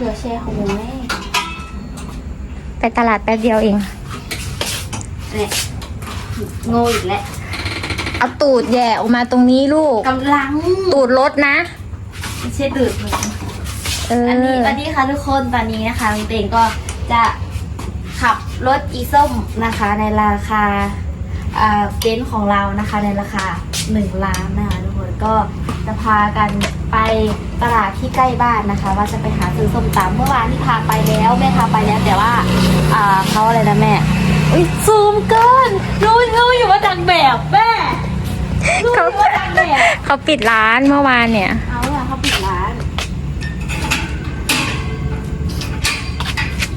เหลือแช่ของหมูแม่ไปตลาดแป๊บเดียวเอง เนี่ยโง่อีกแล้วเอาตูดแย่ออกมาตรงนี้ลูก กำลังตูดรถนะไม่ใช่ดืดหนูเอออัอันนี้สวัสดีค่ะทุกคนตอนนี้นะคะลุงเตงก็จะขับรถอีส้มนะคะ ในราคาอ่าเต็นท์ของเรานะคะ ในราคา1ล้านนะคะทุกคนก็ จะพากันไปตลาดที่ใกล้บ้านนะคะ ว่าจะไปหาซื้อส้มตำเมื่อวานที่พาไปแล้วแม่พาไปแล้วแต่ว่าอ่าเขาอะไรนะแม่อุ้ยซูมเกินรู้รู้อยู่ว่าดังแบบแม่รู้อยู่ว่าดังแบบ เขาปิดร้านเมื่อวานเนี่ย เอาอะเขาปิดร้านเ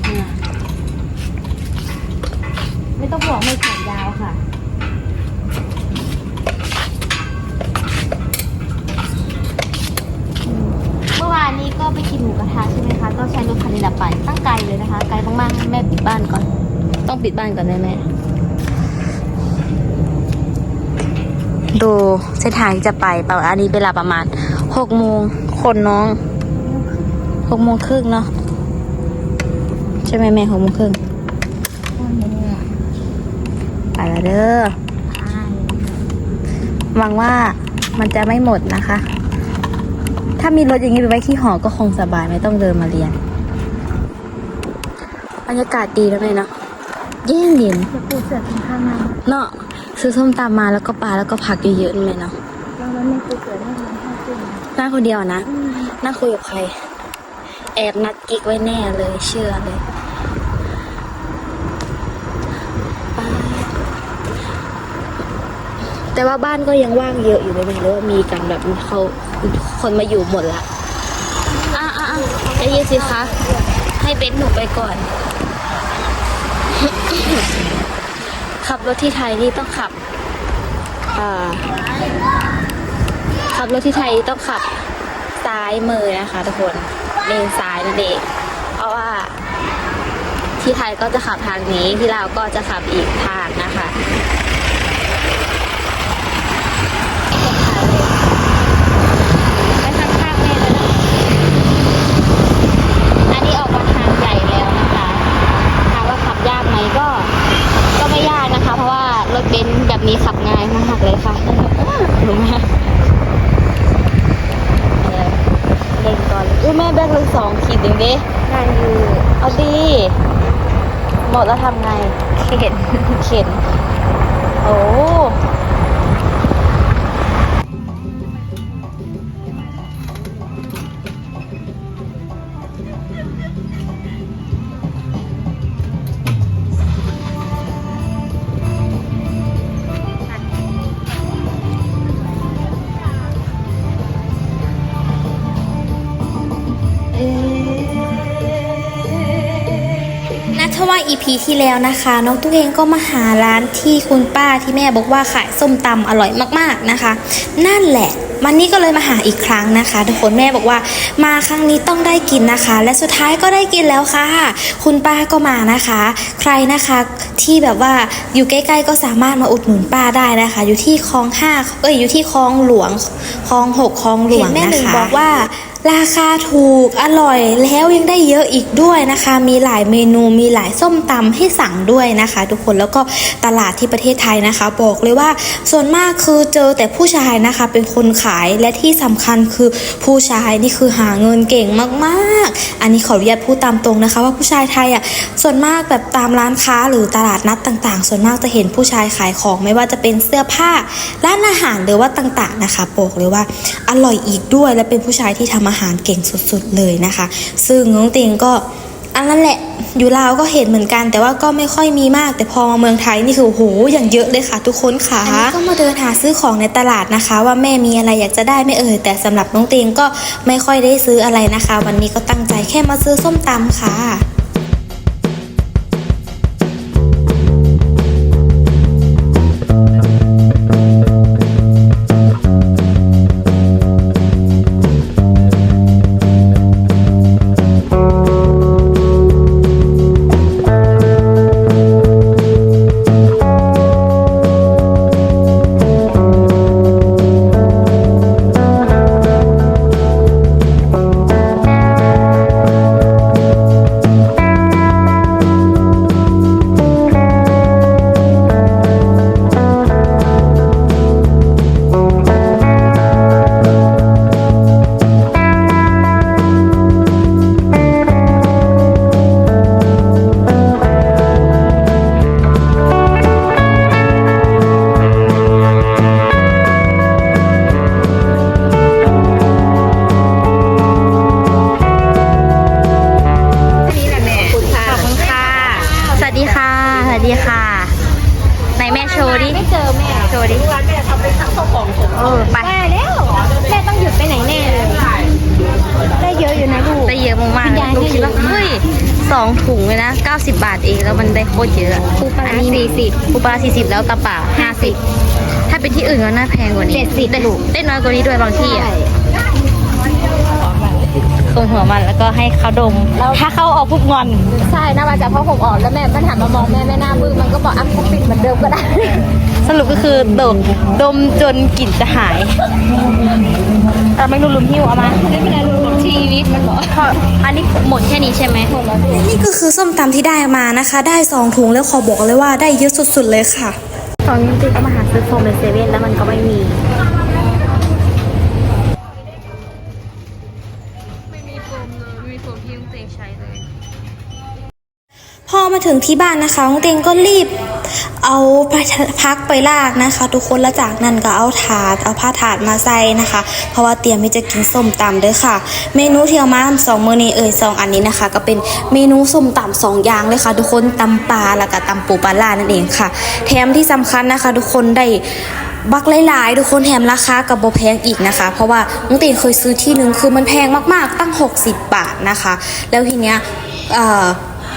นี่ยไม่ต้องบอกไม่แขนยาวค่ะ เมื่อวานนี้ก็ไปกินหมูกระทะใช่ไหมคะ ก็ใช้รถคันนี้แหละไปตั้งไกลเลยนะคะ ไกลมากๆแม่ปิดบ้านก่อน ต้อง ปิดบ้านก่อนได้แม่ดูเส้นทางที่จะไปประมาณอันนี้เวลาประมาณหกโมงคนน้องหกโมงครึ่งเนาะใช่ไหมแม่หกโมงครึ่งไปแล้วเด้อหวังว่ามันจะไม่หมดนะคะ ถ้ามีรถอย่างนี้ไปไว้ที่หอก็คงสบายไม่ต้องเดินมาเรียน บรรยากาศดีแล้วเลยเนาะ เย็นเย็นจะปูเสือข้างๆนั่นเนาะซื้อส้มตำมาแล้วก็ปลาแล้วก็ผักเยอะๆนี่เลยเนาะแล้วมันไม่ปูเสือได้ไหมห้าขึ้นนั่งคนเดียวนะนั่งคุยกับใคร แอบนัดกิ๊กไว้แน่เลยเชื่อเลยไปแต่ว่าบ้านก็ยังว่างเยอะอยู่เลยไหมหรือว่ามีกันแบบมีเขาคนมาอยู่หมดละอะอะอะใจเย็นสิคะ ให้เบนซ์หนูไปก่อน ขับรถที่ไทยนี่ต้องขับขับรถที่ไทยต้องขับซ้ายมือนะคะ ทุกคนเลนซ้ายนั่นเองเพราะว่า ที่ไทยก็จะขับทางนี้ที่ลาวก็จะขับอีกทางนะคะไปทางข้างแม่เลยนะอันนี้ออกมาทางใหญ่แล้วนะคะถามว่าขับยากไหมก็ ก็ไม่ยากนะคะ เพราะว่ารถเบ นซ์แบบนี้ขับง่ายมากเลยค่ะรู้ไหมเล่นก่อนอุ้ยแม่แบกเลยสองขีดเองดิงานอยู่เอาดีหมดแล้วทำไง เข็น เข็น โอ้ EP ที่แล้วนะคะ น้องตุ๊กเองก็มาหาร้านที่คุณป้าที่แม่บอกว่าขายส้มตำอร่อยมากๆนะคะ นั่นแหละวันนี้ก็เลยมาหาอีกครั้งนะคะ ทุกคนแม่บอกว่ามาครั้งนี้ต้องได้กินนะคะ และสุดท้ายก็ได้กินแล้วค่ะ คุณป้าก็มานะคะ ใครนะคะที่แบบว่าอยู่ใกล้ๆ ก็สามารถมาอุดหนุนป้าได้นะคะ อยู่ที่คลองห้าเอ้ยอยู่ที่คลองหลวงคลองหกคลองหลวงนะคะแม่หนึ่งบอกว่า ราคาถูกอร่อยแล้วยังได้เยอะอีกด้วยนะคะ มีหลายเมนูมีหลายส้มตำให้สั่งด้วยนะคะ ทุกคนแล้วก็ตลาดที่ประเทศไทยนะคะ บอกเลยว่าส่วนมากคือเจอแต่ผู้ชายนะคะ เป็นคนขายและที่สำคัญคือผู้ชายนี่คือหาเงินเก่งมากๆ อันนี้ขออนุญาตพูดตามตรงนะคะ ว่าผู้ชายไทยอะส่วนมากแบบตามร้านค้าหรือตลาดนัดต่าง ๆ ส่วนมากจะเห็นผู้ชายขายของไม่ว่าจะเป็นเสื้อผ้าร้านอาหารหรือว่าต่างๆนะคะบอกเลยว่าอร่อยอีกด้วยและเป็นผู้ชายที่ทำอาาหารเก่งสุดๆเลยนะคะ ซึ่งน้องติงก็อันนั้นแหละอยู่ลาวก็เห็นเหมือนกัน แต่ว่าก็ไม่ค่อยมีมาก แต่พอมาเมืองไทยนี่คือโอ้โหอย่างเยอะเลยค่ะ ทุกคนค่ะอันนี้ก็มาเดินหาซื้อของในตลาดนะคะ ว่าแม่มีอะไรอยากจะได้ไม่เอ่ยแต่สำหรับน้องเตียงก็ไม่ค่อยได้ซื้ออะไรนะคะ วันนี้ก็ตั้งใจแค่มาซื้อส้มตำค่ะ สองถุงเลยนะ 90 บาทเองแล้วมันได้โคตรเยอะปูปลาร้าอันนี้สี่สิบปูปลาสี่สิบแล้วตะป่าห้าสิบถ้าเป็นที่อื่นก็น่าแพงกว่านี้เจ็ดสิบได้ลูกได้น้อยกว่านี้ด้วยบางที่อะตรงหัวมันแล้วก็ให้เขาดม ถ้าเขาออกปุ๊บงอน ใช่นะมาจากพ่อผมออกแล้วแม่มันหันมามองแม่แม่หน้ามือมันก็บอกอะผมปิดเหมือนเดิมก็ได้ส รุปก็คือดมดมจนกลิ่นจะหายแต่ไม่รู้ลุมหิ้วเอามาไม่เป็นไรลูกชีวิตมันบอกพออันนี้หมดแค่นี้ใช่ไหมนี่ก็คือส้มตำที่ได้มานะคะ ได้สองถุงแล้วขอบอกเลยว่าได้เยอะสุดๆเลยค่ะตอนนี้จริงๆก็มาหาซื้อโฟมในเซเว่นแล้วมันก็ไม่มีไม่มีโฟมเลยไม่มีโฟมที่ลุงเตงใช้เลยพอ มาถึงที่บ้านนะคะน้องเตงก็รีบ เอาพักไปลากนะคะ ทุกคนแล้วจากนั้นก็เอาถาด เอาผ้าถาดมาใส่นะคะ เพราะว่าเตรียมที่จะกินส้มตำเด้อค่ะ เมนูเที่เอามาสองมื้อนี้เอ่ยสองอันนี้นะคะ ก็เป็นเมนูส้มตำสองอย่างเลยค่ะ ทุกคนตำปลาแล้วก็ตำปูปลาล่านั่นเองค่ะ แถมที่สำคัญนะคะ ทุกคนได้บักหลายๆ ทุกคนแถมราคากับโบแพงอีกนะคะ เพราะว่าน้องตีนเคยซื้อที่หนึ่งคือมันแพงมากๆ ตั้ง 60 บาทนะคะ แล้วทีเนี้ยเอ่อ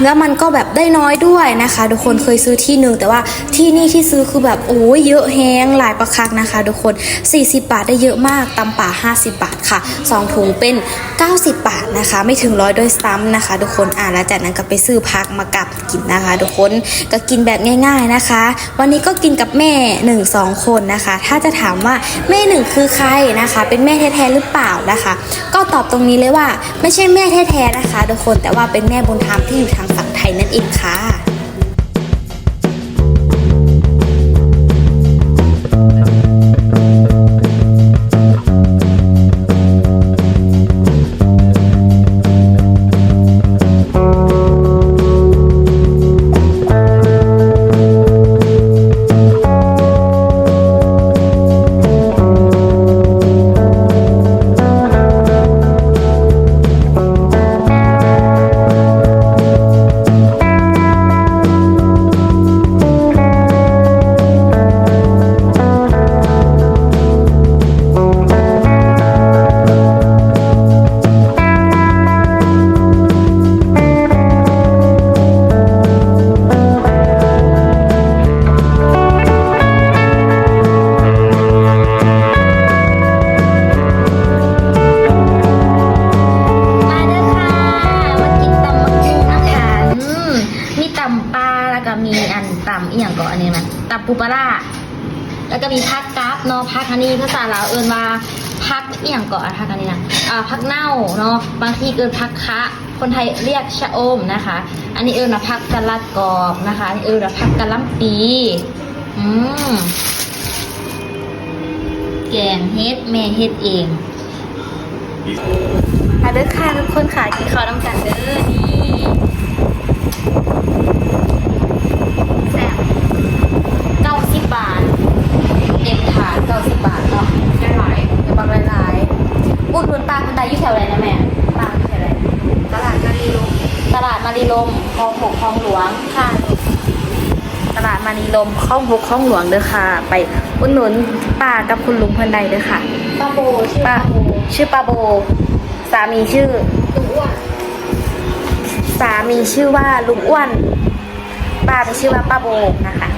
แล้วมันก็แบบได้น้อยด้วยนะคะ ทุกคนเคยซื้อที่หนึ่งแต่ว่าที่นี่ที่ซื้อคือแบบโอ้ยเยอะแฮงหลายประคักนะคะ ทุกคน 40 บาทได้เยอะมากตำป่า 50 บาทค่ะสองถุงเป็น 90 บาทนะคะ ไม่ถึงร้อยด้วยซ้ำนะคะ ทุกคนอ่าแล้วจากนั้นก็ไปซื้อพักมากับกินนะคะ ทุกคนก็กินแบบง่าย ๆนะคะ วันนี้ก็กินกับแม่หนึ่งสองคนนะคะ ถ้าจะถามว่าแม่หนึ่งคือใครนะคะ เป็นแม่แท้ๆหรือเปล่านะคะ ก็ตอบตรงนี้เลยว่าไม่ใช่แม่แท้ๆนะคะ ทุกคนแต่ว่าเป็นแม่บุญธรรมที่อยู่ทาง ฝั่งไทยนั่นเองค่ะ แล้วก็มีพักกราฟเนาะพักอันนี้ภาษาลาวเอินว่าพักอีอย่างก่อนพักอันนี้นะอ่าพักเน่าเนาะบางทีเอินพักคะ คนไทยเรียกชะอมนะคะ อันนี้เอินว่าพักสลัดกรอบนะคะอันนี้เอินว่าพักกะล่ำปีอืมแกงเฮ็ดแม่เฮ็ดเองเด้อค่ะทุกคนค่ะกินข้าวน้ำกันเด้อนี่แซ่บเก้าสิบบาทเต็มถาดเก้าสิบบาทเนาะได้หลายเดี๋ยวบางหลายๆอุดหนุนปลาคนใดอยู่แถวไหนนะแม่ปลาอยู่แถวไหนตลาดมารีลมตลาดมารีลมคลองหกคลองหลวงค่ะตลา ดมารีลมคลองหกคลองหลวงเด้อค่ะ ไปอุดหนุนป้ากับคุณลุงเพิ่นใดเด้อค่ะปลาโบชื่อปป้าลาโบชื่อปาโบ สามีชื่อตัวอ้วนสามีชื่อว่าลุงอ้วนป้ามีชื่อว่าป้าโบนะคะ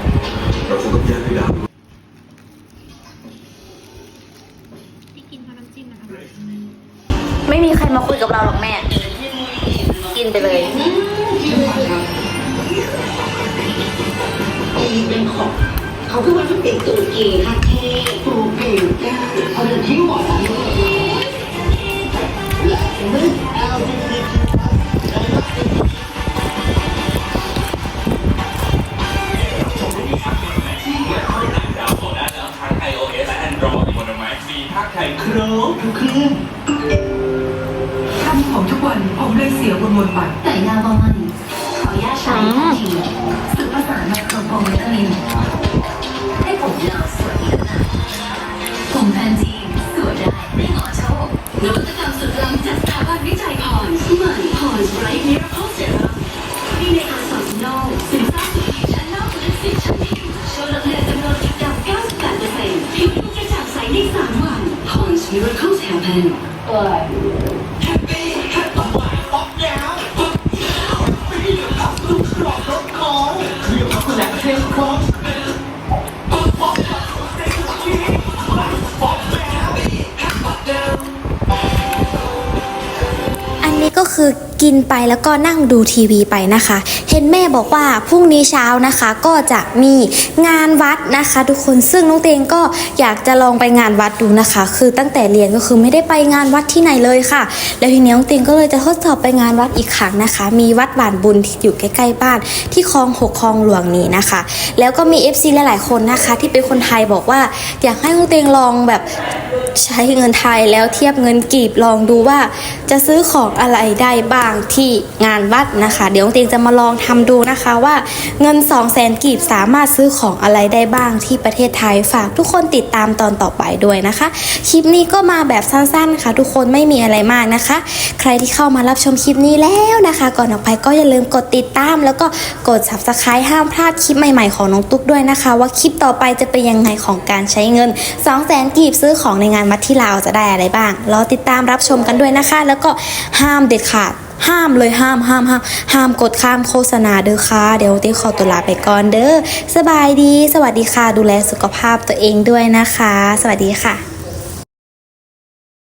ไม่มีใครมาคุยกับเราหรอกแม่ กินไปเลย เป็นขอบเขาคือวันที่เด็กตุรกีค่ะเทปลูกเก่งแก้เขาจะทิ้งหมดครบทุกเครื่องทำของทุกวันผมเลยเสียวนวนไปไก่ดาวบอมัน miracles happen. But อันนี้ก็คือกินไปแล้วก็นั่งดูทีวีไปนะคะเห็นแม่บอกว่าพรุ่งนี้เช้านะคะก็จะมีงานวัดนะคะ ทุกคนซึ่งน้องเตงก็อยากจะลองไปงานวัดดูนะคะ คือตั้งแต่เรียนก็คือไม่ได้ไปงานวัดที่ไหนเลยค่ะ แล้วทีนี้น้องเตงก็เลยจะทดสอบไปงานวัดอีกครั้งนะคะ มีวัดหวานบุญที่อยู่ใกล้ๆบ้านที่คลองหกคลองหลวงนี้นะคะ แล้วก็มี FC หลายๆคนนะคะ ที่เป็นคนไทยบอกว่าอยากให้น้องเตงลองแบบใช้เงินไทยแล้วเทียบเงินกีบลองดูว่า จะซื้อของอะไรได้บ้างที่งานวัดนะคะ เดี๋ยวน้องเตงจะมาลองททำดูนะคะว่าเงิน 2 0 0แสนกีบสามารถซื้อของอะไรได้บ้างที่ประเทศไทยฝากทุกคนติดตามตอนต่อไปด้วยนะคะ คลิปนี้ก็มาแบบสั้นๆค่ะ ทุกคนไม่มีอะไรมากนะคะ ใครที่เข้ามารับชมคลิปนี้แล้วนะคะ ก่อนออกไปก็อย่าลืมกดติดตาม แล้วก็กด subscribe ห้ามพลาดคลิปใหม่ๆของน้องตุ๊กด้วยนะคะ ว่าคลิปต่อไปจะเป็นยังไงของการใช้เงิน 2 0 0แสนกีบซื้อของในงานวัดที่ลาวจะได้อะไรบ้างรอติดตามรับชมกันด้วยนะคะ แล้วก็ห้ามเด็ดขาด ห้ามเลยห้ามห้ามห้ามห้ามกดข้ามโฆษณาเด้อค่ะ เดี๋ยวติ๊กขอตัวลาไปก่อนเด้อสบายดี สวัสดีค่ะ ดูแลสุขภาพตัวเองด้วยนะคะ สวัสดีค่ะ